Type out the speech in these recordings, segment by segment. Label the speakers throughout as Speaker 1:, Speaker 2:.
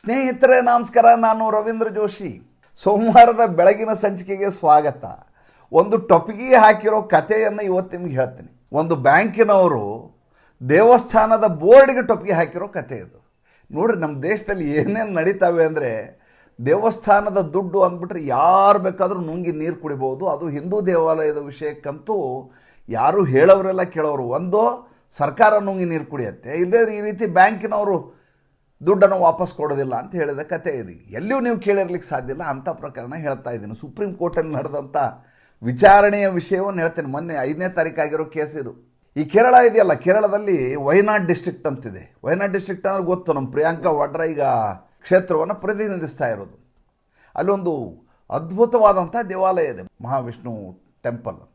Speaker 1: ಸ್ನೇಹಿತರೆ, ನಮಸ್ಕಾರ. ನಾನು ರವೀಂದ್ರ ಜೋಶಿ. ಸೋಮವಾರದ ಬೆಳಗಿನ ಸಂಚಿಕೆಗೆ ಸ್ವಾಗತ. ಒಂದು ಟೊಪಿಗೆ ಹಾಕಿರೋ ಕಥೆಯನ್ನು ಇವತ್ತು ನಿಮ್ಗೆ ಹೇಳ್ತೀನಿ. ಒಂದು ಬ್ಯಾಂಕಿನವರು ದೇವಸ್ಥಾನದ ಬೋರ್ಡ್ಗೆ ಟೊಪಿಗೆ ಹಾಕಿರೋ ಕಥೆ ಇದು. ನೋಡ್ರಿ, ನಮ್ಮ ದೇಶದಲ್ಲಿ ಏನೇನು ನಡೀತಾವೆ ಅಂದರೆ ದೇವಸ್ಥಾನದ ದುಡ್ಡು ಅಂದ್ಬಿಟ್ರೆ ಯಾರು ಬೇಕಾದರೂ ನುಂಗಿ ನೀರು ಕುಡಿಬೋದು. ಅದು ಹಿಂದೂ ದೇವಾಲಯದ ವಿಷಯಕ್ಕಂತೂ ಯಾರು ಹೇಳೋರೆಲ್ಲ ಕೇಳೋರು. ಒಂದು ಸರ್ಕಾರ ನುಂಗಿ ನೀರು ಕುಡಿಯತ್ತೆ. ಇಲ್ಲದೇ ಈ ರೀತಿ ಬ್ಯಾಂಕಿನವರು ದುಡ್ಡನ್ನು ವಾಪಸ್ ಕೊಡೋದಿಲ್ಲ ಅಂತ ಹೇಳಿದ ಕತೆ ಇದು. ಎಲ್ಲಿಯೂ ನೀವು ಕೇಳಿರ್ಲಿಕ್ಕೆ ಸಾಧ್ಯ ಇಲ್ಲ. ಅಂಥ ಪ್ರಕರಣ ಹೇಳ್ತಾ ಇದ್ದೀನಿ. ಸುಪ್ರೀಂ ಕೋರ್ಟಲ್ಲಿ ನಡೆದಂಥ ವಿಚಾರಣೆಯ ವಿಷಯವನ್ನು ಹೇಳ್ತೇನೆ. ಮೊನ್ನೆ ಐದನೇ ತಾರೀಕಾಗಿರೋ ಕೇಸ್ ಇದು. ಈ ಕೇರಳ ಇದೆಯಲ್ಲ, ಕೇರಳದಲ್ಲಿ ವಯನಾಡ್ ಡಿಸ್ಟ್ರಿಕ್ಟ್ ಅಂತಿದೆ. ವಯನಾಡ್ ಡಿಸ್ಟ್ರಿಕ್ಟ್ ಅಂದ್ರೆ ಗೊತ್ತು, ನಮ್ಮ ಪ್ರಿಯಾಂಕಾ ವಾಡ್ರಾ ಈಗ ಕ್ಷೇತ್ರವನ್ನು ಪ್ರತಿನಿಧಿಸ್ತಾ ಇರೋದು. ಅಲ್ಲೊಂದು ಅದ್ಭುತವಾದಂಥ ದೇವಾಲಯ ಇದೆ. ಮಹಾವಿಷ್ಣು ಟೆಂಪಲ್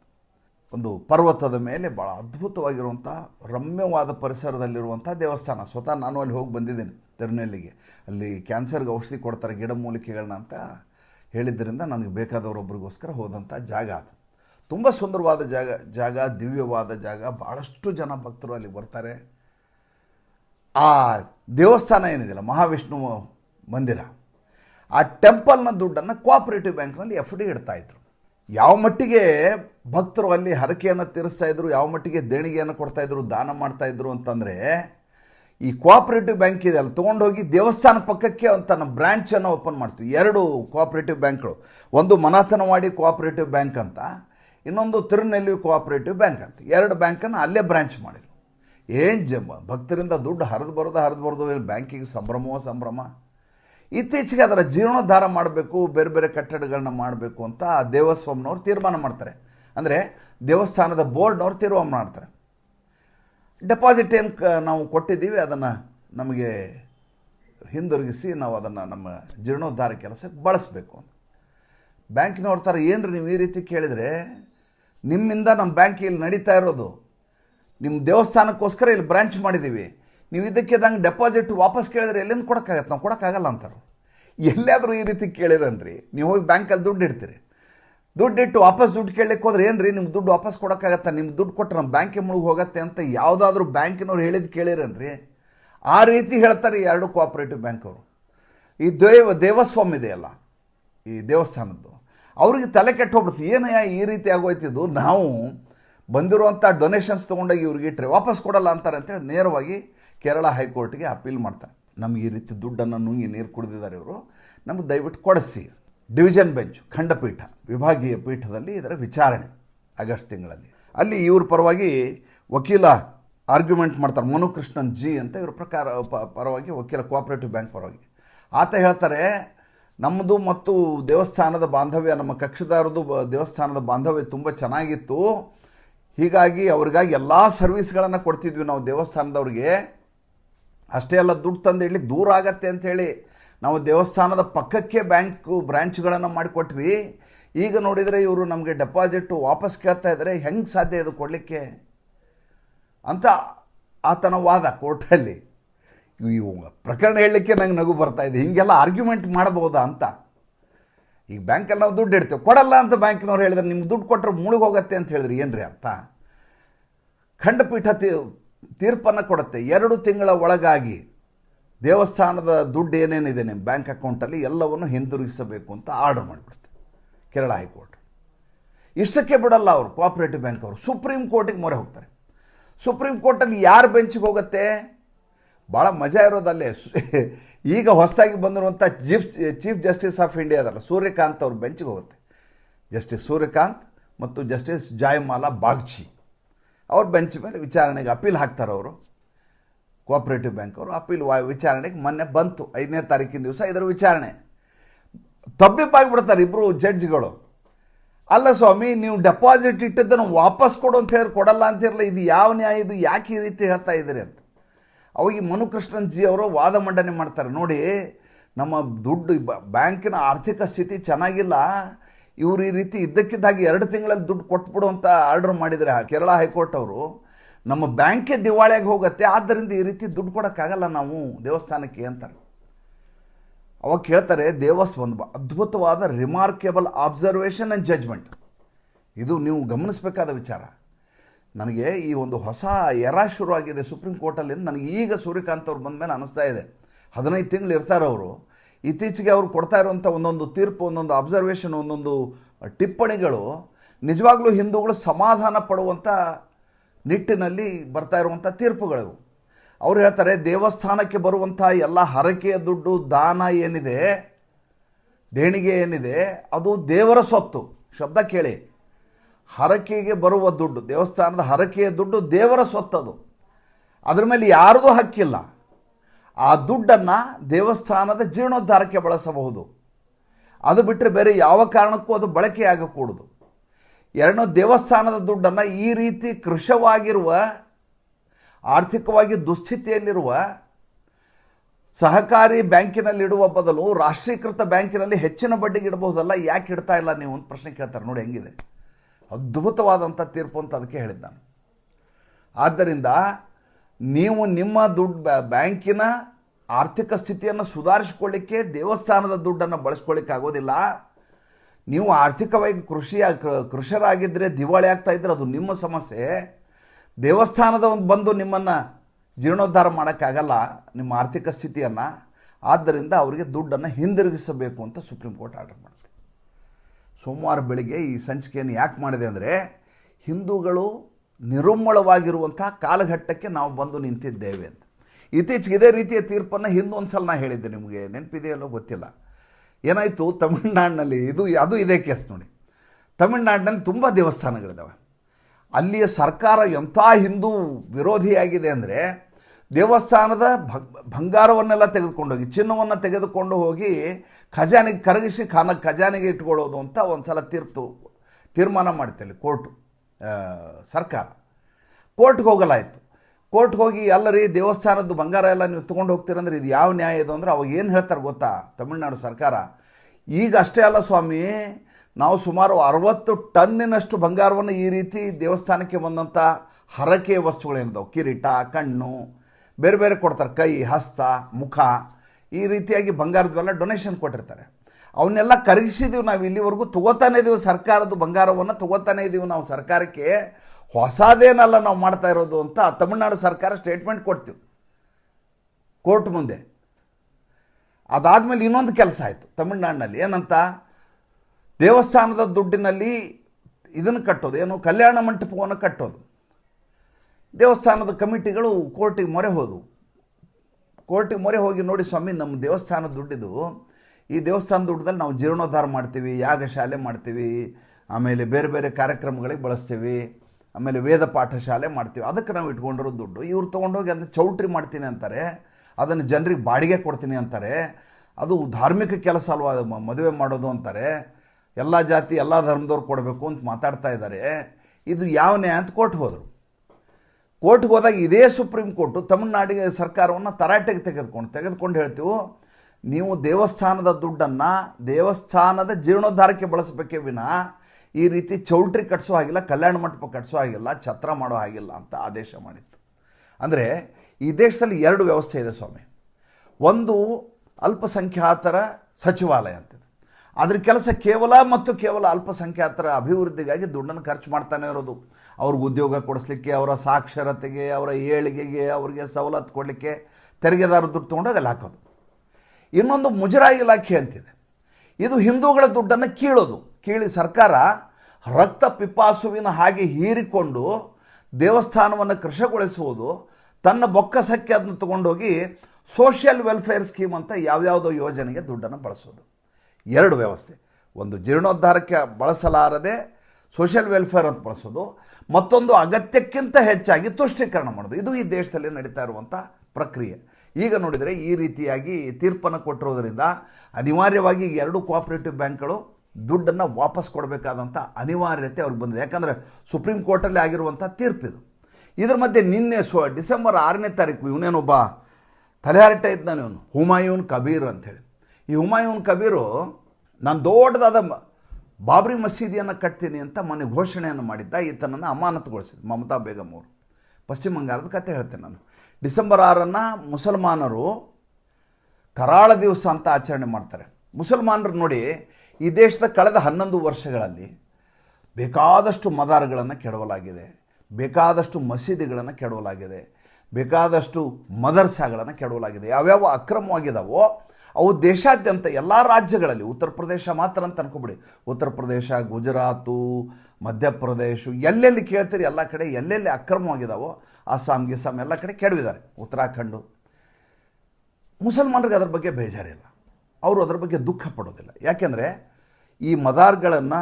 Speaker 1: ಒಂದು ಪರ್ವತದ ಮೇಲೆ ಭಾಳ ಅದ್ಭುತವಾಗಿರುವಂಥ ರಮ್ಯವಾದ ಪರಿಸರದಲ್ಲಿರುವಂಥ ದೇವಸ್ಥಾನ. ಸ್ವತಃ ನಾನು ಅಲ್ಲಿ ಹೋಗಿ ಬಂದಿದ್ದೇನೆ ತಿರುನೆಲ್ಲಿಗೆ. ಅಲ್ಲಿ ಕ್ಯಾನ್ಸರ್ಗೆ ಔಷಧಿ ಕೊಡ್ತಾರೆ ಗಿಡಮೂಲಿಕೆಗಳನ್ನ ಅಂತ ಹೇಳಿದ್ದರಿಂದ ನನಗೆ ಬೇಕಾದವರೊಬ್ಬರಿಗೋಸ್ಕರ ಹೋದಂಥ ಜಾಗ ಅದು. ತುಂಬ ಸುಂದರವಾದ ಜಾಗ ಜಾಗ, ದಿವ್ಯವಾದ ಜಾಗ. ಭಾಳಷ್ಟು ಜನ ಭಕ್ತರು ಅಲ್ಲಿ ಬರ್ತಾರೆ. ಆ ದೇವಸ್ಥಾನ ಏನಿದೆಯಲ್ಲ, ಮಹಾವಿಷ್ಣು ಮಂದಿರ, ಆ ಟೆಂಪಲ್ನ ದುಡ್ಡನ್ನು ಕೋಆಪರೇಟಿವ್ ಬ್ಯಾಂಕ್ನಲ್ಲಿ ಎಫ್ ಡಿ ಇಡ್ತಾಯಿದ್ರು ಯಾವ ಮಟ್ಟಿಗೆ ಭಕ್ತರು ಅಲ್ಲಿ ಹರಕೆಯನ್ನು ತೀರಿಸ್ತಾ ಇದ್ರು, ಯಾವ ಮಟ್ಟಿಗೆ ದೇಣಿಗೆಯನ್ನು ಕೊಡ್ತಾ ಇದ್ರು, ದಾನ ಮಾಡ್ತಾ ಇದ್ರು ಅಂತಂದರೆ, ಈ ಕೋಆಪರೇಟಿವ್ ಬ್ಯಾಂಕ್ ಇದೆ ಅಲ್ಲಿ, ತೊಗೊಂಡೋಗಿ ದೇವಸ್ಥಾನ ಪಕ್ಕಕ್ಕೆ ಒಂದು ತನ್ನ ಬ್ರ್ಯಾಂಚನ್ನು ಓಪನ್ ಮಾಡ್ತೀವಿ ಎರಡು ಕೋಆಪರೇಟಿವ್ ಬ್ಯಾಂಕ್ಗಳು ಒಂದು ಮನಾತನವಾಡಿ ಕೋಆಪರೇಟಿವ್ ಬ್ಯಾಂಕ್ ಅಂತ, ಇನ್ನೊಂದು ತಿರುನೆಲ್ಲಿ ಕೋಆಪರೇಟಿವ್ ಬ್ಯಾಂಕ್ ಅಂತ. ಎರಡು ಬ್ಯಾಂಕನ್ನು ಅಲ್ಲೇ ಬ್ರ್ಯಾಂಚ್ ಮಾಡಿದ್ರು. ಏನು ಜಮ್ಮ ಭಕ್ತರಿಂದ ದುಡ್ಡು ಹರಿದು ಬರೋದು ಹರಿದು ಬರೋದು ಬ್ಯಾಂಕಿಗೆ ಸಂಭ್ರಮವೋ ಸಂಭ್ರಮ? ಇತ್ತೀಚೆಗೆ ಅದರ ಜೀರ್ಣೋದ್ಧಾರ ಮಾಡಬೇಕು, ಬೇರೆ ಬೇರೆ ಕಟ್ಟಡಗಳನ್ನ ಮಾಡಬೇಕು ಅಂತ ದೇವಸ್ವಾಮಿನವ್ರು ತೀರ್ಮಾನ ಮಾಡ್ತಾರೆ. ಅಂದರೆ ದೇವಸ್ಥಾನದ ಬೋರ್ಡ್ನವ್ರು ತೀರ್ಮಾನ ಮಾಡ್ತಾರೆ. ಡೆಪಾಸಿಟ್ ಏನು ಕ ನಾವು ಕೊಟ್ಟಿದ್ದೀವಿ, ಅದನ್ನು ನಮಗೆ ಹಿಂದಿರುಗಿಸಿ ನಾವು ಅದನ್ನು ನಮ್ಮ ಜೀರ್ಣೋದ್ಧಾರ ಕೆಲಸಕ್ಕೆ ಬಳಸಬೇಕು ಅಂತ. ಬ್ಯಾಂಕಿನವ್ರ ಥರ ಏನು ನೀವು ಈ ರೀತಿ ಕೇಳಿದರೆ, ನಿಮ್ಮಿಂದ ನಮ್ಮ ಬ್ಯಾಂಕ್ ಇಲ್ಲಿ ನಡೀತಾ ಇರೋದು. ನಿಮ್ಮ ದೇವಸ್ಥಾನಕ್ಕೋಸ್ಕರ ಇಲ್ಲಿ ಬ್ರಾಂಚ್ ಮಾಡಿದ್ದೀವಿ. ನೀವು ಇದಕ್ಕೆ ನಂಗೆ ಡೆಪಾಸಿಟ್ ವಾಪಸ್ ಕೇಳಿದ್ರೆ ಎಲ್ಲಿಂದ ಕೊಡೋಕ್ಕಾಗತ್ತೆ? ನಾವು ಕೊಡೋಕ್ಕಾಗಲ್ಲ ಅಂತಾರೆ. ಎಲ್ಲಾದರೂ ಈ ರೀತಿ ಕೇಳಿರನ್ರಿ. ನೀವು ಹೋಗಿ ಬ್ಯಾಂಕಲ್ಲಿ ದುಡ್ಡು ಇಡ್ತೀರಿ. ದುಡ್ಡು ಇಟ್ಟು ವಾಪಸ್ ದುಡ್ಡು ಕೇಳಲಿಕ್ಕೆ ಹೋದ್ರೆ ಏನು ರೀ ನಿಮ್ಗೆ ದುಡ್ಡು ವಾಪಸ್ ಕೊಡೋಕ್ಕಾಗತ್ತೆ? ನಿಮ್ಮ ದುಡ್ಡು ಕೊಟ್ಟರೆ ನಮ್ಮ ಬ್ಯಾಂಕಿಗೆ ಮುಳುಗಿ ಹೋಗುತ್ತೆ ಅಂತ ಯಾವುದಾದ್ರೂ ಬ್ಯಾಂಕಿನವ್ರು ಹೇಳಿದ್ದು ಕೇಳಿರನ್ರಿ. ಆ ರೀತಿ ಹೇಳ್ತಾರೆ ಈ ಎರಡು ಕೋಆಪರೇಟಿವ್ ಬ್ಯಾಂಕವರು ಈ ದೇವ, ದೇವಸ್ವಾಮಿ ಇದೆಯಲ್ಲ, ಈ ದೇವಸ್ಥಾನದ್ದು. ಅವ್ರಿಗೆ ತಲೆ ಕೆಟ್ಟು ಹೋಗ್ಬಿಡ್ತು. ಏನಯ್ಯ ಈ ರೀತಿ ಆಗೋಯ್ತಿದ್ದು? ನಾವು ಬಂದಿರುವಂಥ ಡೊನೇಷನ್ಸ್ ತೊಗೊಂಡೋಗಿ ಇವ್ರಿಗೆ ಇಟ್ಟರೆ ವಾಪಸ್ ಕೊಡಲ್ಲ ಅಂತಾರೆ ಅಂತೇಳಿ ನೇರವಾಗಿ ಕೇರಳ ಹೈಕೋರ್ಟ್ಗೆ ಅಪೀಲ್ ಮಾಡ್ತಾರೆ. ನಮ್ಗೆ ಈ ರೀತಿ ದುಡ್ಡನ್ನು ನುಂಗಿ ನೀರು ಕುಡಿದಿದ್ದಾರೆ ಇವರು. ನಮಗೆ ದಯವಿಟ್ಟು ಕೊಡಿಸಿ. ಡಿವಿಷನ್ ಬೆಂಚ್, ಖಂಡಪೀಠ, ವಿಭಾಗೀಯ ಪೀಠದಲ್ಲಿ ಇದರ ವಿಚಾರಣೆ ಆಗಸ್ಟ್ ತಿಂಗಳಲ್ಲಿ. ಅಲ್ಲಿ ಇವ್ರ ಪರವಾಗಿ ವಕೀಲ ಆರ್ಗ್ಯುಮೆಂಟ್ ಮಾಡ್ತಾರೆ. ಮನುಕೃಷ್ಣನ್ ಜಿ ಅಂತ ಇವ್ರ ಪ್ರಕಾರ ಪರವಾಗಿ ವಕೀಲ, ಕೋಆಪರೇಟಿವ್ ಬ್ಯಾಂಕ್ ಪರವಾಗಿ. ಆತ ಹೇಳ್ತಾರೆ ನಮ್ಮದು ಮತ್ತು ದೇವಸ್ಥಾನದ ಬಾಂಧವ್ಯ, ನಮ್ಮ ಕಕ್ಷದಾರದು ದೇವಸ್ಥಾನದ ಬಾಂಧವ್ಯ ತುಂಬ ಚೆನ್ನಾಗಿತ್ತು. ಹೀಗಾಗಿ ಅವ್ರಿಗಾಗಿ ಎಲ್ಲ ಸರ್ವಿಸ್ಗಳನ್ನು ಕೊಡ್ತಿದ್ವಿ ನಾವು ದೇವಸ್ಥಾನದವ್ರಿಗೆ. ಅಷ್ಟೇ ಅಲ್ಲ, ದುಡ್ಡು ತಂದು ಇಡ್ಲಿಕ್ಕೆ ದೂರ ಆಗತ್ತೆ ಅಂಥೇಳಿ ನಾವು ದೇವಸ್ಥಾನದ ಪಕ್ಕಕ್ಕೆ ಬ್ಯಾಂಕು ಬ್ರ್ಯಾಂಚ್ಗಳನ್ನು ಮಾಡಿಕೊಟ್ವಿ. ಈಗ ನೋಡಿದರೆ ಇವರು ನಮಗೆ ಡೆಪಾಸಿಟ್ ವಾಪಸ್ ಕೇಳ್ತಾ ಇದ್ದಾರೆ ಹೆಂಗೆ ಸಾಧ್ಯ ಇದು ಕೊಡಲಿಕ್ಕೆ? ಅಂತ ಆತನ ವಾದ ಕೋರ್ಟಲ್ಲಿ ಇವು ಪ್ರಕರಣ ಹೇಳಲಿಕ್ಕೆ ನಂಗೆ ನಗು ಬರ್ತಾ ಇದೆ, ಹೀಗೆಲ್ಲ ಆರ್ಗ್ಯುಮೆಂಟ್ ಮಾಡ್ಬೋದಾ ಅಂತ. ಈಗ ಬ್ಯಾಂಕಲ್ಲಿ ನಾವು ದುಡ್ಡು ಇಡ್ತೇವೆ, ಕೊಡಲ್ಲ ಅಂತ ಬ್ಯಾಂಕಿನವ್ರು ಹೇಳಿದ್ರೆ ನಿಮ್ಗೆ ದುಡ್ಡು ಕೊಟ್ಟರೆ ಮುಳುಗೋಗತ್ತೆ ಅಂತ ಅಂತ ಏನು ರೀ ಅರ್ಥ? ಖಂಡಪೀಠ ತೀರ್ಪನ್ನು ಕೊಡುತ್ತೆ. ಎರಡು ತಿಂಗಳ ಒಳಗಾಗಿ ದೇವಸ್ಥಾನದ ದುಡ್ಡು ಏನೇನಿದೆ ನಿಮ್ಮ ಬ್ಯಾಂಕ್ ಅಕೌಂಟಲ್ಲಿ ಎಲ್ಲವನ್ನು ಹಿಂದಿರುಗಿಸಬೇಕು ಅಂತ ಆರ್ಡರ್ ಮಾಡಿಬಿಡುತ್ತೆ ಕೇರಳ ಹೈಕೋರ್ಟ್. ಇಷ್ಟಕ್ಕೆ ಬಿಡಲ್ಲ ಅವರು, ಕೋಆಪರೇಟಿವ್ ಬ್ಯಾಂಕ್ ಅವರು. ಸುಪ್ರೀಂ ಕೋರ್ಟಿಗೆ ಮೊರೆ ಹೋಗ್ತಾರೆ. ಸುಪ್ರೀಂ ಕೋರ್ಟಲ್ಲಿ ಯಾರು ಬೆಂಚಿಗೆ ಹೋಗುತ್ತೆ? ಭಾಳ ಮಜಾ ಇರೋದಲ್ಲೇ. ಈಗ ಹೊಸದಾಗಿ ಬಂದಿರುವಂಥ chief chief justice of India ಅದಲ್ಲ, ಸೂರ್ಯಕಾಂತ್ ಅವ್ರ ಬೆಂಚಿಗೆ ಹೋಗುತ್ತೆ. ಜಸ್ಟಿಸ್ ಸೂರ್ಯಕಾಂತ್ ಮತ್ತು ಜಸ್ಟಿಸ್ ಜಾಯಮಾಲಾ ಬಾಗ್ಚಿ. ಅವ್ರ ಬೆಂಚ್ ಮೇಲೆ ವಿಚಾರಣೆಗೆ ಅಪೀಲ್ ಹಾಕ್ತಾರೆ ಅವರು. ಕೋಆಪ್ರೇಟಿವ್ ಬ್ಯಾಂಕ್ ಅವರು ಅಪೀಲ್ ವಾ ವಿಚಾರಣೆಗೆ ಮೊನ್ನೆ ಬಂತು, ಐದನೇ ತಾರೀಕಿನ ದಿವಸ ಇದರ ವಿಚಾರಣೆ. ತಬ್ಬಿಪ್ಪಾಗಿಬಿಡ್ತಾರೆ ಇಬ್ಬರು ಜಡ್ಜ್ಗಳು ಅಲ್ಲ ಸ್ವಾಮಿ, ನೀವು ಡೆಪಾಸಿಟ್ ಇಟ್ಟಿದ್ದನ್ನು ವಾಪಸ್ ಕೊಡು ಅಂತ ಹೇಳಿ ಕೊಡಲ್ಲ ಅಂತಿರಲ್ಲ ಇದು ಯಾವ ನ್ಯಾಯ, ಇದು ಯಾಕೆ ಈ ರೀತಿ ಹೇಳ್ತಾ ಇದ್ದೀರಿ ಅಂತ. ಅವಾಗ ಈ ಮನುಕೃಷ್ಣನ್ ಜಿ ಅವರು ವಾದ ಮಂಡನೆ ಮಾಡ್ತಾರೆ. ನೋಡಿ, ನಮ್ಮ ದುಡ್ಡು ಬ್ಯಾಂಕಿನ ಆರ್ಥಿಕ ಸ್ಥಿತಿ ಚೆನ್ನಾಗಿಲ್ಲ ಇವರು ಈ ರೀತಿ ಇದ್ದಕ್ಕಿದ್ದಾಗಿ ಎರಡು ತಿಂಗಳಲ್ಲಿ ದುಡ್ಡು ಕೊಟ್ಬಿಡು ಅಂತ ಆರ್ಡರ್ ಮಾಡಿದರೆ ಆ ಕೇರಳ ಹೈಕೋರ್ಟ್ ಅವರು, ನಮ್ಮ ಬ್ಯಾಂಕೇ ದಿವಾಳಿಯಾಗಿ ಹೋಗುತ್ತೆ, ಆದ್ದರಿಂದ ಈ ರೀತಿ ದುಡ್ಡು ಕೊಡೋಕ್ಕಾಗಲ್ಲ ನಾವು ದೇವಸ್ಥಾನಕ್ಕೆ ಅಂತಾರೆ. ಅವಾಗ ಕೇಳ್ತಾರೆ, ದೇವಸ್ ಒಂದು ಅದ್ಭುತವಾದ ರಿಮಾರ್ಕೆಬಲ್ ಅಬ್ಸರ್ವೇಷನ್ ಆ್ಯಂಡ್ ಜಜ್ಮೆಂಟ್ ಇದು ನೀವು ಗಮನಿಸಬೇಕಾದ ವಿಚಾರ. ನನಗೆ ಈ ಒಂದು ಹೊಸ ಎರ ಶುರುವಾಗಿದೆ ಸುಪ್ರೀಂ ಕೋರ್ಟಲ್ಲಿಂದ, ನನಗೆ ಈಗ ಸೂರ್ಯಕಾಂತ್ ಅವ್ರು ಬಂದ ಮೇಲೆ ಅನಿಸ್ತಾ ಇದೆ. ಹದಿನೈದು ತಿಂಗಳು ಇರ್ತಾರೆ ಅವರು. ಇತ್ತೀಚೆಗೆ ಅವರು ಕೊಡ್ತಾ ಇರುವಂಥ ಒಂದೊಂದು ತೀರ್ಪು, ಒಂದೊಂದು ಅಬ್ಸರ್ವೇಷನ್ ಒಂದೊಂದು ಟಿಪ್ಪಣಿಗಳು ನಿಜವಾಗ್ಲೂ ಹಿಂದೂಗಳು ಸಮಾಧಾನ ಪಡುವಂಥ ನಿಟ್ಟಿನಲ್ಲಿ ಬರ್ತಾ ಇರುವಂಥ ತೀರ್ಪುಗಳು. ಅವ್ರು ಹೇಳ್ತಾರೆ, ದೇವಸ್ಥಾನಕ್ಕೆ ಬರುವಂಥ ಎಲ್ಲ ಹರಕೆಯ ದುಡ್ಡು, ದಾನ ಏನಿದೆ, ದೇಣಿಗೆ ಏನಿದೆ, ಅದು ದೇವರ ಸೊತ್ತು. ಶಬ್ದ ಕೇಳಿ. ಹರಕೆಗೆ ಬರುವ ದುಡ್ಡು, ದೇವಸ್ಥಾನದ ಹರಕೆಯ ದುಡ್ಡು ದೇವರ ಸೊತ್ತದು. ಅದ್ರ ಮೇಲೆ ಯಾರದೂ ಹಕ್ಕಿಲ್ಲ. ಆ ದುಡ್ಡನ್ನು ದೇವಸ್ಥಾನದ ಜೀರ್ಣೋದ್ಧಾರಕ್ಕೆ ಬಳಸಬಹುದು. ಅದು ಬಿಟ್ಟರೆ ಬೇರೆ ಯಾವ ಕಾರಣಕ್ಕೂ ಅದು ಬಳಕೆಯಾಗಕೂಡದು. ಎರಡನೇ ದೇವಸ್ಥಾನದ ದುಡ್ಡನ್ನು ಈ ರೀತಿ ಕೃಶವಾಗಿರುವ, ಆರ್ಥಿಕವಾಗಿ ದುಸ್ಥಿತಿಯಲ್ಲಿರುವ, ಸಹಕಾರಿ ಬ್ಯಾಂಕಿನಲ್ಲಿಡುವ ಬದಲು ರಾಷ್ಟ್ರೀಕೃತ ಬ್ಯಾಂಕಿನಲ್ಲಿ ಹೆಚ್ಚಿನ ಬಡ್ಡಿಗೆ ಇಡಬಹುದಲ್ಲ, ಯಾಕೆ ಇಡ್ತಾ ಇಲ್ಲ ನೀವು ಒಂದು ಪ್ರಶ್ನೆ ಕೇಳ್ತಾರೆ. ನೋಡಿ ಹೆಂಗಿದೆ. ಅದ್ಭುತವಾದಂಥ ತೀರ್ಪು ಅಂತ ಅದಕ್ಕೆ ಹೇಳಿದ್ದಾನೆ ಆದ್ದರಿಂದ ನೀವು ನಿಮ್ಮ ದುಡ್ಡು ಬ್ಯಾಂಕಿನ ಆರ್ಥಿಕ ಸ್ಥಿತಿಯನ್ನು ಸುಧಾರಿಸ್ಕೊಳ್ಳಿಕ್ಕೆ ದೇವಸ್ಥಾನದ ದುಡ್ಡನ್ನು ಬಳಸ್ಕೊಳ್ಳಿಕ್ಕೆ ಆಗೋದಿಲ್ಲ. ನೀವು ಆರ್ಥಿಕವಾಗಿ ಕೃಷಿಯ ಕೃಷರಾಗಿದ್ದರೆ ದಿವಾಳಿ ಆಗ್ತಾ ಇದ್ರೆ ಅದು ನಿಮ್ಮ ಸಮಸ್ಯೆ. ದೇವಸ್ಥಾನದ ಒಂದು ಬಂದು ನಿಮ್ಮನ್ನು ಜೀರ್ಣೋದ್ಧಾರ ಮಾಡೋಕ್ಕಾಗಲ್ಲ ನಿಮ್ಮ ಆರ್ಥಿಕ ಸ್ಥಿತಿಯನ್ನು. ಆದ್ದರಿಂದ ಅವರಿಗೆ ದುಡ್ಡನ್ನು ಹಿಂದಿರುಗಿಸಬೇಕು ಅಂತ ಸುಪ್ರೀಂ ಕೋರ್ಟ್ ಆರ್ಡರ್ ಮಾಡಿದೆ. ಸೋಮವಾರ ಬೆಳಿಗ್ಗೆ ಈ ಸಂಚಿಕೆಯನ್ನು ಯಾಕೆ ಮಾಡಿದೆ ಅಂದರೆ ಹಿಂದೂಗಳು ನಿರುಮ್ಮಳವಾಗಿರುವಂಥ ಕಾಲಘಟ್ಟಕ್ಕೆ ನಾವು ಬಂದು ನಿಂತಿದ್ದೇವೆ ಅಂತ. ಇತ್ತೀಚೆಗೆ ಇದೇ ರೀತಿಯ ತೀರ್ಪನ್ನು ಹಿಂದೊಂದು ಸಲ ನಾ ಹೇಳಿದ್ದೆ ನಿಮಗೆ ನೆನಪಿದೆಯಲ್ಲೋ ಗೊತ್ತಿಲ್ಲ. ಏನಾಯಿತು, ತಮಿಳ್ನಾಡಿನಲ್ಲಿ, ಇದು, ಅದು ಇದೇ ಕೇಸ್ ನೋಡಿ. ತಮಿಳ್ನಾಡಿನಲ್ಲಿ ತುಂಬ ದೇವಸ್ಥಾನಗಳಿದ್ದಾವೆ ಅಲ್ಲಿಯ ಸರ್ಕಾರ ಎಂಥ ಹಿಂದೂ ವಿರೋಧಿಯಾಗಿದೆ ಅಂದರೆ ದೇವಸ್ಥಾನದ ಬಂಗಾರವನ್ನೆಲ್ಲ ತೆಗೆದುಕೊಂಡೋಗಿ, ಚಿನ್ನವನ್ನು ತೆಗೆದುಕೊಂಡು ಹೋಗಿ ಖಜಾನೆಗೆ ಕರಗಿಸಿ ಖಾನ ಖಜಾನೆಗೆ ಇಟ್ಕೊಳ್ಳೋದು ಅಂತ ಒಂದು ಸಲ ತೀರ್ಪು, ತೀರ್ಮಾನ ಮಾಡ್ತೇವೆ ಕೋರ್ಟು. ಸರ್ಕಾರ. ಕೋರ್ಟ್ಗೆ ಹೋಗಲಾಯಿತು. ಕೋರ್ಟ್ಗೆ ಹೋಗಿ ಎಲ್ಲರಿ ದೇವಸ್ಥಾನದ್ದು ಬಂಗಾರ ಎಲ್ಲ ನೀವು ತೊಗೊಂಡು ಹೋಗ್ತೀರಂದ್ರೆ ಇದು ಯಾವ ನ್ಯಾಯ ಇದು ಅಂದ್ರೆ ಅವಾಗ ಏನು ಹೇಳ್ತಾರೆ ಗೊತ್ತಾ ತಮಿಳುನಾಡು ಸರ್ಕಾರ? ಈಗ ಅಷ್ಟೇ ಅಲ್ಲ ಸ್ವಾಮಿ, ನಾವು ಸುಮಾರು ಅರವತ್ತು ಟನ್ನಿನಷ್ಟು ಬಂಗಾರವನ್ನು ಈ ರೀತಿ ದೇವಸ್ಥಾನಕ್ಕೆ ಬಂದಂಥ ಹರಕೆ ವಸ್ತುಗಳೇನಿದಾವೆ ಕಿರೀಟ, ಕಣ್ಣು, ಬೇರೆ ಬೇರೆ ಕೊಡ್ತಾರೆ. ಕೈ, ಹಸ್ತ, ಮುಖ, ಈ ರೀತಿಯಾಗಿ ಬಂಗಾರದವೆಲ್ಲ ಡೊನೇಷನ್ ಕೊಟ್ಟಿರ್ತಾರೆ. ಅವನ್ನೆಲ್ಲ ಕರಗಿಸಿದೀವಿ ನಾವು ಇಲ್ಲಿವರೆಗೂ. ತಗೋತಾನೆ ಇದೀವಿ ಸರ್ಕಾರದ ಬಂಗಾರವನ್ನು, ತಗೋತಾನೆ ಇದೀವಿ ನಾವು ಸರ್ಕಾರಕ್ಕೆ. ಹೊಸದೇನಲ್ಲ ನಾವು ಮಾಡ್ತಾ ಇರೋದು ಅಂತ ತಮಿಳುನಾಡು ಸರ್ಕಾರ ಸ್ಟೇಟ್ಮೆಂಟ್ ಕೊಡ್ತೀವಿ. ಕೋರ್ಟ್ ಮುಂದೆ. ಅದಾದಮೇಲೆ ಇನ್ನೊಂದು ಕೆಲಸ ಆಯಿತು ತಮಿಳ್ನಾಡಿನಲ್ಲಿ. ಏನಂತ? ದೇವಸ್ಥಾನದ ದುಡ್ಡಿನಲ್ಲಿ ಇದನ್ನು ಕಟ್ಟೋದು. ಏನು? ಕಲ್ಯಾಣ ಮಂಟಪವನ್ನು ಕಟ್ಟೋದು. ದೇವಸ್ಥಾನದ ಕಮಿಟಿಗಳು ಕೋರ್ಟಿಗೆ ಮೊರೆ ಹೋದವು. ಕೋರ್ಟಿಗೆ ಮೊರೆ ಹೋಗಿ ನೋಡಿ ಸ್ವಾಮಿ, ನಮ್ಮ ದೇವಸ್ಥಾನದ ದುಡ್ಡಿದು ಈ ದೇವಸ್ಥಾನ ದುಡ್ಡದಲ್ಲಿ ನಾವು ಜೀರ್ಣೋದ್ಧಾರ ಮಾಡ್ತೀವಿ, ಯಾಗಶಾಲೆ ಮಾಡ್ತೀವಿ, ಆಮೇಲೆ ಬೇರೆ ಬೇರೆ ಕಾರ್ಯಕ್ರಮಗಳಿಗೆ ಬಳಸ್ತೀವಿ, ಆಮೇಲೆ ವೇದ ಪಾಠ ಶಾಲೆ ಮಾಡ್ತೀವಿ. ಅದಕ್ಕೆ ನಾವು ಇಟ್ಕೊಂಡಿರೋ ದುಡ್ಡು. ಇವ್ರು ತೊಗೊಂಡೋಗಿ ಅದನ್ನು ಚೌಟ್ರಿ ಮಾಡ್ತೀನಿ ಅಂತಾರೆ, ಅದನ್ನು ಜನರಿಗೆ ಬಾಡಿಗೆ ಕೊಡ್ತೀನಿ ಅಂತಾರೆ, ಅದು ಧಾರ್ಮಿಕ ಕೆಲಸ ಅಲ್ವಾ ಮದುವೆ ಮಾಡೋದು ಅಂತಾರೆ, ಎಲ್ಲ ಜಾತಿ, ಎಲ್ಲ ಧರ್ಮದವ್ರು ಕೊಡಬೇಕು ಅಂತ ಮಾತಾಡ್ತಾ ಇದ್ದಾರೆ. ಇದು ಯಾವನೇ ಅಂತ ಕೋರ್ಟ್ಗೆ ಹೋದರು. ಕೋರ್ಟ್ಗೆ ಹೋದಾಗ ಇದೇ ಸುಪ್ರೀಂ ಕೋರ್ಟು ತಮಿಳುನಾಡಿಗೆ ಸರ್ಕಾರವನ್ನು ತರಾಟೆಗೆ ತೆಗೆದುಕೊಂಡು ತೆಗೆದುಕೊಂಡು ಹೇಳ್ತೀವಿ ನೀವು ದೇವಸ್ಥಾನದ ದುಡ್ಡನ್ನು ದೇವಸ್ಥಾನದ ಜೀರ್ಣೋದ್ಧಾರಕ್ಕೆ ಬಳಸಬೇಕೇ ವಿನ ಈ ರೀತಿ ಚೌಲ್ಟ್ರಿ ಕಟ್ಸೋ ಹಾಗಿಲ್ಲ, ಕಲ್ಯಾಣ ಮಂಟಪ ಕಟ್ಸೋ ಹಾಗಿಲ್ಲ, ಛತ್ರ ಮಾಡೋ ಹಾಗಿಲ್ಲ ಅಂತ ಆದೇಶ ಮಾಡಿತ್ತು. ಅಂದರೆ ಈ ದೇಶದಲ್ಲಿ ಎರಡು ವ್ಯವಸ್ಥೆ ಇದೆ ಸ್ವಾಮಿ. ಒಂದು ಅಲ್ಪಸಂಖ್ಯಾತರ ಸಚಿವಾಲಯ ಅಂತಿದೆ ಅದ್ರ ಕೆಲಸ ಕೇವಲ ಮತ್ತು ಕೇವಲ ಅಲ್ಪಸಂಖ್ಯಾತರ ಅಭಿವೃದ್ಧಿಗಾಗಿ ದುಡ್ಡನ್ನು ಖರ್ಚು ಮಾಡ್ತಾನೆ ಇರೋದು. ಅವ್ರಿಗೆ ಉದ್ಯೋಗ ಕೊಡಿಸ್ಲಿಕ್ಕೆ, ಅವರ ಸಾಕ್ಷರತೆಗೆ, ಅವರ ಏಳಿಗೆಗೆ, ಅವರಿಗೆ ಸವಲತ್ತು ಕೊಡಲಿಕ್ಕೆ ತೆರಿಗೆದಾರ ದುಡ್ಡು ತೊಗೊಂಡು ಅದೆಲ್ಲ ಹಾಕೋದು. ಇನ್ನೊಂದು ಮುಜರಾಯಿ ಇಲಾಖೆ ಅಂತಿದೆ. ಇದು ಹಿಂದೂಗಳ ದುಡ್ಡನ್ನು ಕೀಳೋದು. ಕೀಳಿ ಸರ್ಕಾರ ರಕ್ತ ಪಿಪಾಸುವಿನ ಹಾಗೆ ಹೀರಿಕೊಂಡು ದೇವಸ್ಥಾನವನ್ನು ಕೃಷಗೊಳಿಸುವುದು, ತನ್ನ ಬೊಕ್ಕಸಕ್ಕೆ ಅದನ್ನು ತಗೊಂಡೋಗಿ ಸೋಷಿಯಲ್ ವೆಲ್ಫೇರ್ ಸ್ಕೀಮ್ ಅಂತ ಯಾವ್ಯಾವುದೋ ಯೋಜನೆಗೆ ದುಡ್ಡನ್ನು ಬಳಸೋದು. ಎರಡು ವ್ಯವಸ್ಥೆ. ಒಂದು ಜೀರ್ಣೋದ್ಧಾರಕ್ಕೆ ಬಳಸಲಾರದೆ ಸೋಷಿಯಲ್ ವೆಲ್ಫೇರ್ ಅಂತ ಬಳಸೋದು. ಮತ್ತೊಂದು ಅಗತ್ಯಕ್ಕಿಂತ ಹೆಚ್ಚಾಗಿ ತುಷ್ಟೀಕರಣ ಮಾಡೋದು. ಇದು ಈ ದೇಶದಲ್ಲಿ ನಡೀತಾ ಇರುವಂಥ ಪ್ರಕ್ರಿಯೆ. ಈಗ ನೋಡಿದರೆ ಈ ರೀತಿಯಾಗಿ ತೀರ್ಪನ್ನು ಕೊಟ್ಟಿರೋದ್ರಿಂದ ಅನಿವಾರ್ಯವಾಗಿ ಎರಡು ಕೋಆಪರೇಟಿವ್ ಬ್ಯಾಂಕ್ಗಳು ದುಡ್ಡನ್ನು ವಾಪಸ್ ಕೊಡಬೇಕಾದಂಥ ಅನಿವಾರ್ಯತೆ ಅವ್ರಿಗೆ ಬಂದಿದೆ. ಯಾಕಂದರೆ ಸುಪ್ರೀಂ ಕೋರ್ಟಲ್ಲಿ ಆಗಿರುವಂಥ ತೀರ್ಪಿದು. ಇದ್ರ ಮಧ್ಯೆ ನಿನ್ನೆ ಸೊ, ಡಿಸೆಂಬರ್ ಆರನೇ ತಾರೀಕು ಇವನೇನೊಬ್ಬ ತಲೆಹರಟೆ ಇದ್ದಾನೆ ಇವನು, ಹುಮಾಯೂನ್ ಕಬೀರ್ ಅಂಥೇಳಿ. ಈ ಹುಮಾಯೂನ್ ಕಬೀರು, ನಾನು ದೊಡ್ಡದಾದ ಬಾಬ್ರಿ ಮಸೀದಿಯನ್ನು ಕಟ್ತೀನಿ ಅಂತ ಮೊನ್ನೆ ಘೋಷಣೆಯನ್ನು ಮಾಡಿದ್ದ. ಈತನನ್ನು ಅಮಾನತುಗೊಳಿಸಿದ ಮಮತಾ ಬೇಗಂ ಅವರು. ಪಶ್ಚಿಮ ಬಂಗಾಳದ ಕತೆ ಹೇಳ್ತೇನೆ ನಾನು. ಡಿಸೆಂಬರ್ ಆರನ್ನು ಮುಸಲ್ಮಾನರು ಕರಾಳ ದಿವಸ ಅಂತ ಆಚರಣೆ ಮಾಡ್ತಾರೆ. ಮುಸಲ್ಮಾನರು ನೋಡಿ, ಈ ದೇಶದ ಕಳೆದ ಹನ್ನೊಂದು ವರ್ಷಗಳಲ್ಲಿ ಬೇಕಾದಷ್ಟು ಮದಾರ್ಗಳನ್ನು ಕೆಡವಲಾಗಿದೆ. ಬೇಕಾದಷ್ಟು ಮಸೀದಿಗಳನ್ನು ಕೆಡವಲಾಗಿದೆ. ಬೇಕಾದಷ್ಟು ಮದರ್ಸಾಗಳನ್ನು ಕೆಡವಲಾಗಿದೆ. ಯಾವ್ಯಾವ ಅಕ್ರಮವಾಗಿದ್ದಾವೋ ಅವು ದೇಶಾದ್ಯಂತ ಎಲ್ಲ ರಾಜ್ಯಗಳಲ್ಲಿ, ಉತ್ತರ ಪ್ರದೇಶ ಮಾತ್ರ ಅಂತ ಅನ್ಕೊಬಿಡಿ. ಉತ್ತರ ಪ್ರದೇಶ, ಗುಜರಾತು, ಮಧ್ಯಪ್ರದೇಶ, ಎಲ್ಲೆಲ್ಲಿ ಕೇಳ್ತೀರಿ ಎಲ್ಲ ಕಡೆ ಎಲ್ಲೆಲ್ಲಿ ಅಕ್ರಮವಾಗಿದ್ದಾವೋ ಅಸ್ಸಾಂ, ಗಿಸ್ಸಾಂ ಎಲ್ಲ ಕಡೆ ಕೆಡವಿದ್ದಾರೆ. ಉತ್ತರಾಖಂಡು. ಮುಸಲ್ಮಾನರಿಗೆ ಅದ್ರ ಬಗ್ಗೆ ಬೇಜಾರಿಲ್ಲ. ಅವರು ಅದ್ರ ಬಗ್ಗೆ ದುಃಖ ಪಡೋದಿಲ್ಲ. ಯಾಕೆಂದರೆ ಈ ಮದಾರ್ಗಳನ್ನು,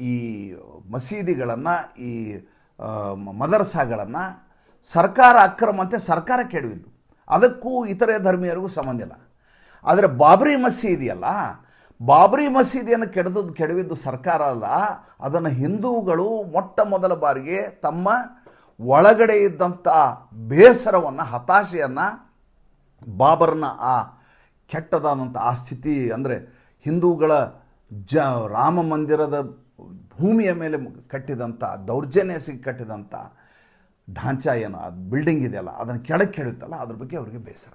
Speaker 1: ಈ ಮಸೀದಿಗಳನ್ನು, ಈ ಮದರ್ಸಾಗಳನ್ನು ಸರ್ಕಾರ ಅಕ್ರಮ ಅಂತೆ ಸರ್ಕಾರ ಕೆಡವಿದ್ದು. ಅದಕ್ಕೂ ಇತರೆ ಧರ್ಮೀಯರಿಗೂ ಸಂಬಂಧ ಇಲ್ಲ. ಆದರೆ ಬಾಬ್ರಿ ಮಸೀದಿಯಲ್ಲ, ಬಾಬ್ರಿ ಮಸೀದಿಯನ್ನು ಕೆಡದದ್ದು ಕೆಡವಿದ್ದು ಸರ್ಕಾರ ಅಲ್ಲ, ಅದನ್ನು ಹಿಂದೂಗಳು ಮೊಟ್ಟ ಮೊದಲ ಬಾರಿಗೆ ತಮ್ಮ ಒಳಗಡೆ ಇದ್ದಂಥ ಬೇಸರವನ್ನು, ಹತಾಶೆಯನ್ನು ಬಾಬರ್ನ ಆ ಕೆಟ್ಟದಾದಂಥ ಆ ಸ್ಥಿತಿ ಅಂದರೆ ಹಿಂದೂಗಳ ಜ ರಾಮ ಮಂದಿರದ ಭೂಮಿಯ ಮೇಲೆ ಕಟ್ಟಿದಂಥ ದೌರ್ಜನ್ಯ ಕಟ್ಟಿದಂಥ ಢಾಂಚಾ ಏನು ಅದು ಬಿಲ್ಡಿಂಗ್ ಇದೆಯಲ್ಲ, ಅದನ್ನು ಕೆಳಗೆ ಕೆಡುತ್ತಲ್ಲ ಅದ್ರ ಬಗ್ಗೆ ಅವರಿಗೆ ಬೇಸರ.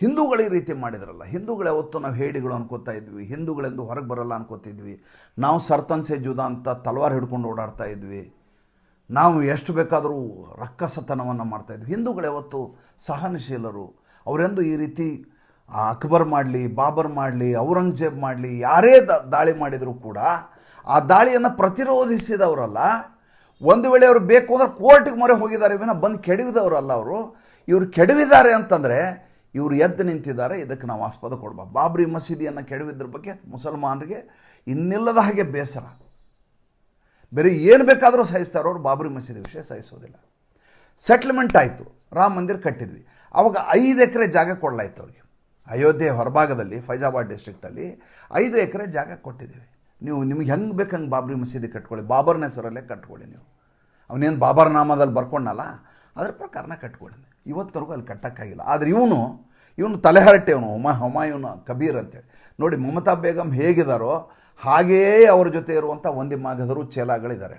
Speaker 1: ಹಿಂದೂಗಳು ಈ ರೀತಿ ಮಾಡಿದ್ರಲ್ಲ. ಹಿಂದೂಗಳು ಯಾವತ್ತೂ ನಾವು ಹೇಡಿಗಳು ಅನ್ಕೋತಾ ಇದ್ವಿ. ಹಿಂದೂಗಳೆಂದು ಹೊರಗೆ ಬರಲ್ಲ ಅನ್ಕೋತಿದ್ವಿ ನಾವು ಸರ್ತನ್ ಸೆ ಜುದಾ ಅಂತ ತಲವಾರ್ ಹಿಡ್ಕೊಂಡು ಓಡಾಡ್ತಾ ಇದ್ವಿ. ನಾವು ಎಷ್ಟು ಬೇಕಾದರೂ ರಕ್ಕಸತನವನ್ನು ಮಾಡ್ತಾಯಿದ್ವಿ ಹಿಂದೂಗಳು ಯಾವತ್ತು ಸಹನಶೀಲರು. ಅವರೆಂದು ಈ ರೀತಿ ಅಕ್ಬರ್ ಮಾಡಲಿ, ಬಾಬರ್ ಮಾಡಲಿ, ಔರಂಗಜೇಬ್ ಮಾಡಲಿ, ಯಾರೇ ದಾಳಿ ಮಾಡಿದರೂ ಕೂಡ ಆ ದಾಳಿಯನ್ನು ಪ್ರತಿರೋಧಿಸಿದವರಲ್ಲ. ಒಂದು ವೇಳೆ ಅವರು ಬೇಕು ಅಂದ್ರೆ ಕೋರ್ಟಿಗೆ ಮೊರೆ ಹೋಗಿದ್ದಾರೆ. ವಿನ ಬಂದು ಕೆಡವಿದವರಲ್ಲ ಅವರು. ಇವರು ಕೆಡವಿದ್ದಾರೆ ಅಂತಂದರೆ ಇವರು ಎದ್ದು ನಿಂತಿದ್ದಾರೆ, ಇದಕ್ಕೆ ನಾವು ಆಸ್ಪದ ಕೊಡಬಾ ಬಾಬ್ರಿ ಮಸೀದಿಯನ್ನು ಕೆಡವಿದ್ರ ಬಗ್ಗೆ ಮುಸಲ್ಮಾನರಿಗೆ ಇನ್ನಿಲ್ಲದ ಹಾಗೆ ಬೇಸರ. ಬೇರೆ ಏನು ಬೇಕಾದರೂ ಸಹಿಸ್ತಾರೋ ಅವ್ರು, ಬಾಬ್ರಿ ಮಸೀದಿ ವಿಷಯ ಸಹಿಸೋದಿಲ್ಲ. ಸೆಟ್ಲ್ಮೆಂಟ್ ಆಯಿತು. ರಾಮ ಮಂದಿರ ಕಟ್ಟಿದ್ವಿ. ಅವಾಗ ಐದು ಎಕರೆ ಜಾಗ ಕೊಡಲಾಯ್ತು ಅವ್ರಿಗೆ. ಅಯೋಧ್ಯೆ ಹೊರಭಾಗದಲ್ಲಿ, ಫೈಜಾಬಾದ್ ಡಿಸ್ಟ್ರಿಕ್ಟಲ್ಲಿ ಐದು ಎಕರೆ ಜಾಗ ಕೊಟ್ಟಿದ್ದೀವಿ. ನೀವು ನಿಮ್ಗೆ ಹೆಂಗೆ ಬೇಕು ಹಂಗೆ ಬಾಬ್ರಿ ಮಸೀದಿ ಕಟ್ಕೊಳ್ಳಿ. ಬಾಬರ್ನ ಹೆಸರಲ್ಲೇ ಕಟ್ಕೊಳ್ಳಿ ನೀವು. ಅವನೇನು ಬಾಬರ್ ನಾಮದಲ್ಲಿ ಬರ್ಕೊಂಡಲ್ಲ, ಅದ್ರ ಪ್ರಕಾರನ ಕಟ್ಕೊಳ್ಳಿ. ಇವತ್ತವರೆಗೂ ಅಲ್ಲಿ ಕಟ್ಟೋಕ್ಕಾಗಿಲ್ಲ. ಆದರೆ ಇವನು ಇವನು ತಲೆಹರಟೆ ಅವನು ಹುಮಾ ಹುಮಾಯೂನ್ ಕಬೀರ್ ಅಂತೇಳಿ. ನೋಡಿ, ಮಮತಾ ಬೇಗಂ ಹೇಗಿದ್ದಾರೋ ಹಾಗೆಯೇ ಅವ್ರ ಜೊತೆ ಇರುವಂಥ ಒಂದಿ ಮಾಗದರು ಚೇಲಾಗಳಿದ್ದಾರೆ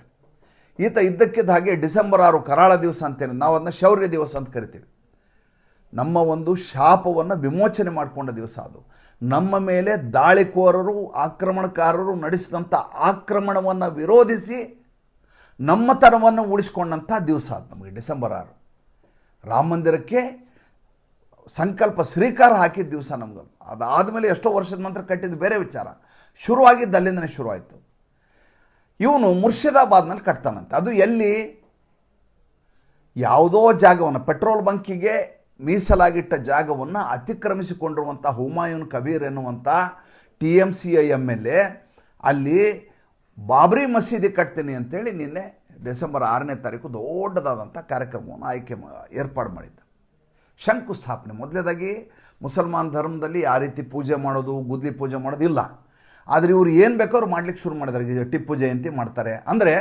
Speaker 1: ಈತ ಇದ್ದಕ್ಕಿದ್ದ ಹಾಗೆ ಡಿಸೆಂಬರ್ ಆರು ಕರಾಳ ದಿವಸ ಅಂತೇನೆ ನಾವು ಅದನ್ನ ಶೌರ್ಯ ದಿವಸ ಅಂತ ಕರಿತೀವಿ. ನಮ್ಮ ಒಂದು ಶಾಪವನ್ನು ವಿಮೋಚನೆ ಮಾಡಿಕೊಂಡ ದಿವಸ ಅದು. ನಮ್ಮ ಮೇಲೆ ದಾಳಿಕೋರರು, ಆಕ್ರಮಣಕಾರರು ನಡೆಸಿದಂಥ ಆಕ್ರಮಣವನ್ನು ವಿರೋಧಿಸಿ ನಮ್ಮತನವನ್ನು ಉಳಿಸ್ಕೊಂಡಂಥ ದಿವಸ ಅದು ನಮಗೆ ಡಿಸೆಂಬರ್ ಆರು. ರಾಮ ಮಂದಿರಕ್ಕೆ ಸಂಕಲ್ಪ ಶ್ರೀಕಾರ ಹಾಕಿದ ದಿವಸ ನಮ್ಗೆ. ಅದಾದಮೇಲೆ ಎಷ್ಟೋ ವರ್ಷದ ನಂತರ ಕಟ್ಟಿದ್ದು ಬೇರೆ ವಿಚಾರ. ಶುರುವಾಗಿದ್ದು ಅಲ್ಲಿಂದನೇ ಶುರುವಾಯಿತು. ಇವನು ಮುರ್ಷಿದಾಬಾದ್ನಲ್ಲಿ ಕಟ್ತಾನಂತೆ. ಅದು ಎಲ್ಲಿ? ಯಾವುದೋ ಜಾಗವನ್ನು, ಪೆಟ್ರೋಲ್ ಬಂಕಿಗೆ ಮೀಸಲಾಗಿಟ್ಟ ಜಾಗವನ್ನು ಅತಿಕ್ರಮಿಸಿಕೊಂಡಿರುವಂಥ ಹುಮಾಯೂನ್ ಕಬೀರ್ ಎನ್ನುವಂಥ T M C I M L A ಅಲ್ಲಿ ಬಾಬ್ರಿ ಮಸೀದಿ ಕಟ್ತೀನಿ ಅಂತೇಳಿ ನಿನ್ನೆ ಡಿಸೆಂಬರ್ ಆರನೇ ತಾರೀಕು ದೊಡ್ಡದಾದಂಥ ಕಾರ್ಯಕ್ರಮವನ್ನು ಆಯ್ಕೆ ಏರ್ಪಾಡು ಮಾಡಿದ್ದ. ಶಂಕುಸ್ಥಾಪನೆ. ಮೊದಲೇದಾಗಿ ಮುಸಲ್ಮಾನ್ ಧರ್ಮದಲ್ಲಿ ಆ ರೀತಿ ಪೂಜೆ ಮಾಡೋದು, ಗುದ್ಲಿ ಪೂಜೆ ಮಾಡೋದು ಇಲ್ಲ. ಆದರೆ ಇವರು ಏನು ಬೇಕಾದ್ರೂ ಮಾಡ್ಲಿಕ್ಕೆ ಶುರು ಮಾಡಿದ್ದಾರೆ ಈಗ ಟಿಪ್ಪು ಜಯಂತಿ ಮಾಡ್ತಾರೆ. ಅಂದರೆ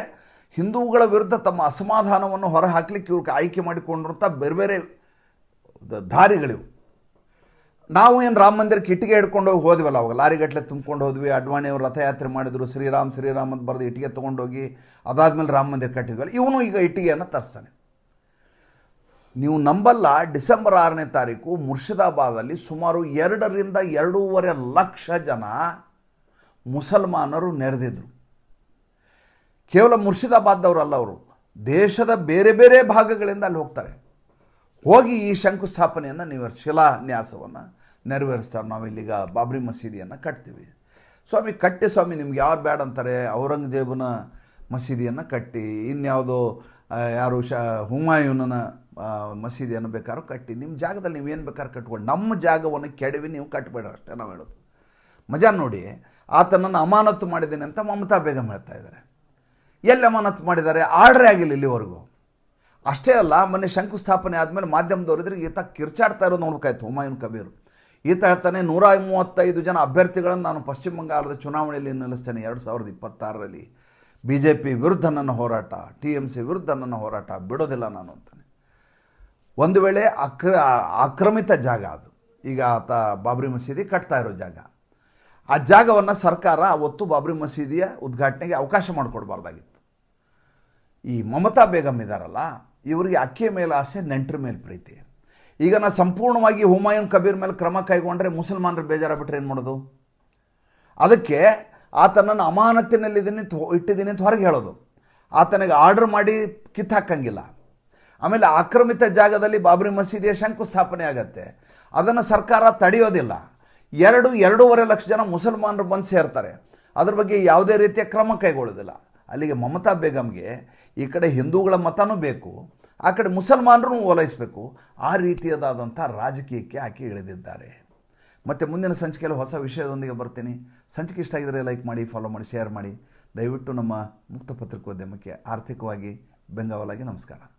Speaker 1: ಹಿಂದೂಗಳ ವಿರುದ್ಧ ತಮ್ಮ ಅಸಮಾಧಾನವನ್ನು ಹೊರಹಾಕ್ಲಿಕ್ಕೆ ಇವ್ರಿಗೆ ಆಯ್ಕೆ ಮಾಡಿಕೊಂಡಿರುವಂಥ ಬೇರೆ ಬೇರೆ ದಾರಿಗಳಿವು. ನಾವು ಏನು ರಾಮ ಮಂದಿರಕ್ಕೆ ಇಟ್ಟಿಗೆ ಹಿಡ್ಕೊಂಡು ಹೋಗಿ ಹೋದ್ವಲ್ಲ, ಅವಾಗ ಲಾರಿಗಟ್ಟಲೆ ತುಂಬ್ಕೊಂಡು ಹೋದ್ವಿ ಅಡ್ವಾಣಿಯವರು ರಥಯಾತ್ರೆ ಮಾಡಿದ್ರು, ಶ್ರೀರಾಮ್ ಶ್ರೀರಾಮ್ ಅಂತ ಬರೆದು ಇಟ್ಟಿಗೆ ತೊಗೊಂಡೋಗಿ ಅದಾದ್ಮೇಲೆ ರಾಮ ಮಂದಿರ ಕಟ್ಟಿದ್ವಲ್ಲ, ಇವನು ಈಗ ಇಟ್ಟಿಗೆಯನ್ನು ತರಿಸ್ತಾನೆ. ನೀವು ನಂಬಲ್ಲ, ಡಿಸೆಂಬರ್ ಆರನೇ ತಾರೀಕು ಮುರ್ಷಿದಾಬಾದಲ್ಲಿ ಸುಮಾರು ಎರಡರಿಂದ ಎರಡೂವರೆ ಲಕ್ಷ ಜನ ಮುಸಲ್ಮಾನರು ನೆರೆದಿದ್ರು. ಕೇವಲ ಮುರ್ಷಿದಾಬಾದ್ದವರಲ್ಲ ಅವರು, ದೇಶದ ಬೇರೆ ಬೇರೆ ಭಾಗಗಳಿಂದ ಅಲ್ಲಿ ಹೋಗ್ತಾರೆ. ಹೋಗಿ ಈ ಶಂಕುಸ್ಥಾಪನೆಯನ್ನು ನೀವು ಶಿಲಾನ್ಯಾಸವನ್ನು ನೆರವೇರಿಸ್ತಾರೆ. ಇಲ್ಲಿಗ ಬಾಬ್ರಿ ಮಸೀದಿಯನ್ನು ಕಟ್ತೀವಿ. ಸ್ವಾಮಿ, ಕಟ್ಟಿ ಸ್ವಾಮಿ ನಿಮ್ಗೆ ಯಾರು ಬೇಡ ಅಂತಾರೆ? ಔರಂಗಜೇಬನ ಮಸೀದಿಯನ್ನು ಕಟ್ಟಿ, ಇನ್ಯಾವುದೋ ಯಾರು ಶ, ಹುಮಾಯೂನನ ಮಸೀದಿಯನ್ನು ಬೇಕಾದ್ರೂ ಕಟ್ಟಿ ನಿಮ್ಮ ಜಾಗದಲ್ಲಿ ನೀವು ಏನು ಬೇಕಾದ್ರೂ ಕಟ್ಕೊಂಡು, ನಮ್ಮ ಜಾಗವನ್ನು ಕೆಡವಿ ನೀವು ಕಟ್ಟಬೇಡ ಅಷ್ಟೇ ನಾವು ಹೇಳೋದು. ಮಜಾ ನೋಡಿ, ಆತನನ್ನು ಅಮಾನತು ಮಾಡಿದ್ದೀನಿ ಅಂತ ಮಮತಾ ಬೇಗಂ ಹೇಳ್ತಾ ಇದ್ದಾರೆ. ಎಲ್ಲಿ ಅಮಾನತು ಮಾಡಿದ್ದಾರೆ? ಆರ್ಡ್ರೇ ಆಗಿಲ್ಲ ಇಲ್ಲಿವರೆಗೂ. ಅಷ್ಟೇ ಅಲ್ಲ, ಮೊನ್ನೆ ಶಂಕುಸ್ಥಾಪನೆ ಆದಮೇಲೆ ಮಾಧ್ಯಮದವರಿದ್ರೆ ಈತ ಕಿರ್ಚಾಡ್ತಾ ಇರೋದು ನೋಡ್ಬೇಕಾಯ್ತು ಹುಮಾಯೂನ್ ಕಬೀರ್. ಈತ ಹೇಳ್ತಾನೆ ನೂರ ಮೂವತ್ತೈದು ಜನ ಅಭ್ಯರ್ಥಿಗಳನ್ನು ನಾನು ಪಶ್ಚಿಮ ಬಂಗಾಳದ ಚುನಾವಣೆಯಲ್ಲಿ ನಿಲ್ಲಿಸ್ತೇನೆ ಎರಡು ಸಾವಿರದ ಇಪ್ಪತ್ತಾರರಲ್ಲಿ. ಬಿ ಜೆ ಪಿ ವಿರುದ್ಧ ನನ್ನ ಹೋರಾಟ ಟಿ ಎಂ ಸಿ ವಿರುದ್ಧ ನನ್ನ ಹೋರಾಟ, ಬಿಡೋದಿಲ್ಲ ನಾನು ಅಂತಾನೆ. ಒಂದು ವೇಳೆ ಅಕ್ರ, ಆಕ್ರಮಿತ ಜಾಗ ಅದು. ಈಗ ಆತ ಬಾಬ್ರಿ ಮಸೀದಿ ಕಟ್ತಾ ಇರೋ ಜಾಗ. ಆ ಜಾಗವನ್ನು ಸರ್ಕಾರ ಅವತ್ತು ಬಾಬ್ರಿ ಮಸೀದಿಯ ಉದ್ಘಾಟನೆಗೆ ಅವಕಾಶ ಮಾಡಿಕೊಡ್ಬಾರ್ದಾಗಿತ್ತು. ಈ ಮಮತಾ ಬೇಗಂ ಇದ್ದಾರಲ್ಲ ಇವರಿಗೆ ಅಕ್ಕಿಯ ಮೇಲೆ ಆಸೆ, ನೆಂಟರ ಮೇಲೆ ಪ್ರೀತಿ. ಈಗ ನಾ ಸಂಪೂರ್ಣವಾಗಿ ಹುಮಾಯೂನ್ ಕಬೀರ್ ಮೇಲೆ ಕ್ರಮ ಕೈಗೊಂಡ್ರೆ ಮುಸಲ್ಮಾನರು ಬೇಜಾರಾಗ್ಬಿಟ್ರೆ ಏನು ಮಾಡೋದು? ಅದಕ್ಕೆ ಆತನನ್ನು ಅಮಾನತಿನಲ್ಲಿದ್ದೀನಿ ಇಟ್ಟಿದ್ದೀನಿ ಅಂತ ಹೊರಗೆ ಹೇಳೋದು. ಆತನಿಗೆ ಆರ್ಡರ್ ಮಾಡಿ ಕಿತ್ತಾಕಂಗಿಲ್ಲ ಆಮೇಲೆ ಆಕ್ರಮಿತ ಜಾಗದಲ್ಲಿ ಬಾಬರಿ ಮಸೀದಿಯ ಶಂಕುಸ್ಥಾಪನೆ ಆಗತ್ತೆ. ಅದನ್ನು ಸರ್ಕಾರ ತಡೆಯೋದಿಲ್ಲ. ಎರಡು, ಎರಡೂವರೆ ಲಕ್ಷ ಜನ ಮುಸಲ್ಮಾನರು ಬಂದು ಸೇರ್ತಾರೆ. ಅದ್ರ ಬಗ್ಗೆ ಯಾವುದೇ ರೀತಿಯ ಕ್ರಮ ಕೈಗೊಳ್ಳೋದಿಲ್ಲ. ಅಲ್ಲಿಗೆ ಮಮತಾ ಬೇಗಮ್ಗೆ ಈ ಕಡೆ ಹಿಂದೂಗಳ ಮತನೂ ಬೇಕು, ಆ ಕಡೆ ಮುಸಲ್ಮಾನರೂ ಓಲೈಸಬೇಕು, ಆ ರೀತಿಯದಾದಂಥ ರಾಜಕೀಯಕ್ಕೆ ಆಕೆ ಇಳಿದಿದ್ದಾರೆ. ಮತ್ತು ಮುಂದಿನ ಸಂಚಿಕೆಯಲ್ಲಿ ಹೊಸ ವಿಷಯದೊಂದಿಗೆ ಬರ್ತೀನಿ. ಸಂಚಿಕೆ ಇಷ್ಟ ಆಗಿದರೆ ಲೈಕ್ ಮಾಡಿ ಫಾಲೋ ಮಾಡಿ ಶೇರ್ ಮಾಡಿ. ದಯವಿಟ್ಟು ನಮ್ಮ ಮುಕ್ತ ಪತ್ರಿಕೋದ್ಯಮಕ್ಕೆ ಆರ್ಥಿಕವಾಗಿ ಬೆಂಗಾವಲಾಗಿ ನಮಸ್ಕಾರ.